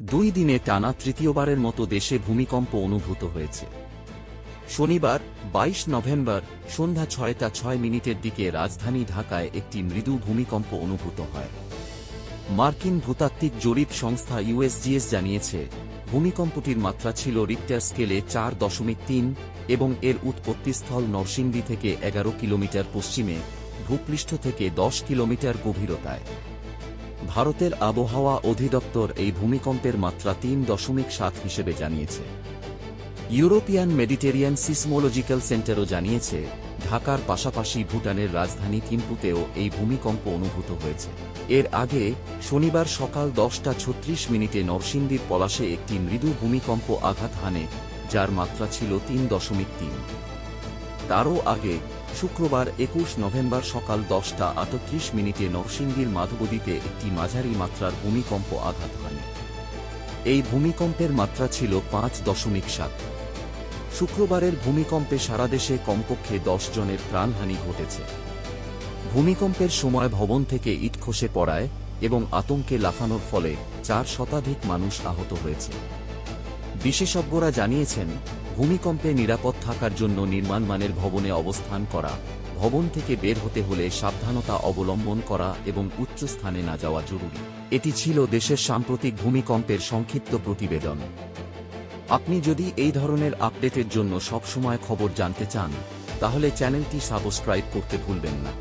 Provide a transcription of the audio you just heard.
দুই দিনে টানা তৃতীয়বারের মতো দেশে ভূমিকম্প অনুভূত হয়েছে। শনিবার, বাইশ নভেম্বর, সন্ধ্যা ছয়টা ছয় মিনিটের দিকে রাজধানী ঢাকায় একটি মৃদু ভূমিকম্প অনুভূত হয়। মার্কিন ভূতাত্ত্বিক জরিপ সংস্থা ইউএসজিএস জানিয়েছে, ভূমিকম্পটির মাত্রা ছিল রিক্টার স্কেলে চার দশমিক তিন এবং এর উৎপত্তিস্থল নরসিংদী থেকে এগারো কিলোমিটার পশ্চিমে, ভূপৃষ্ঠ থেকে দশ কিলোমিটার গভীরতায়। ভারতের আবহাওয়া অধিদপ্তর এই ভূমিকম্পের মাত্রা তিন দশমিক সাত হিসেবে জানিয়েছে। ইউরোপিয়ান মেডিটেরিয়ান সিসমোলজিক্যাল সেন্টারও জানিয়েছে, ঢাকার পাশাপাশি ভুটানের রাজধানী থিম্পুতেও এই ভূমিকম্প অনুভূত হয়েছে। এর আগে শনিবার সকাল দশটা ছত্রিশ মিনিটে নরসিংদীর পলাশে একটি মৃদু ভূমিকম্প আঘাত হানে, যার মাত্রা ছিল তিন দশমিক তিন। তারও আগে শুক্রবার একুশ নভেম্বর সকাল দশটা আটত্রিশ মিনিটে নরসিংদীর মাধবদীতে একটি মাঝারি মাত্রার ভূমিকম্প আঘাত হানে। এই ভূমিকম্পের মাত্রা ছিল পাঁচ দশমিক সাত। শুক্রবারের ভূমিকম্পে সারা দেশে কমপক্ষে দশ জনের প্রাণহানি ঘটেছে। ভূমিকম্পের সময় ভবন থেকে ইট খসে পড়ায় এবং আতঙ্কে লাফানোর ফলে চার শতাধিক মানুষ আহত হয়েছে। বিশেষজ্ঞরা জানিয়েছেন, ভূমিকম্পে নিরাপদ থাকার জন্য নির্মাণমানের ভবনে অবস্থান করা, ভবন থেকে বের হতে হলে সাবধানতা অবলম্বন করা এবং উচ্চ স্থানে না যাওয়া জরুরি। এটি ছিল দেশের সাম্প্রতিক ভূমিকম্পের সংক্ষিপ্ত প্রতিবেদন। আপনি যদি এই ধরনের আপডেটের জন্য সবসময় খবর জানতে চান, তাহলে চ্যানেলটি সাবস্ক্রাইব করতে ভুলবেন না।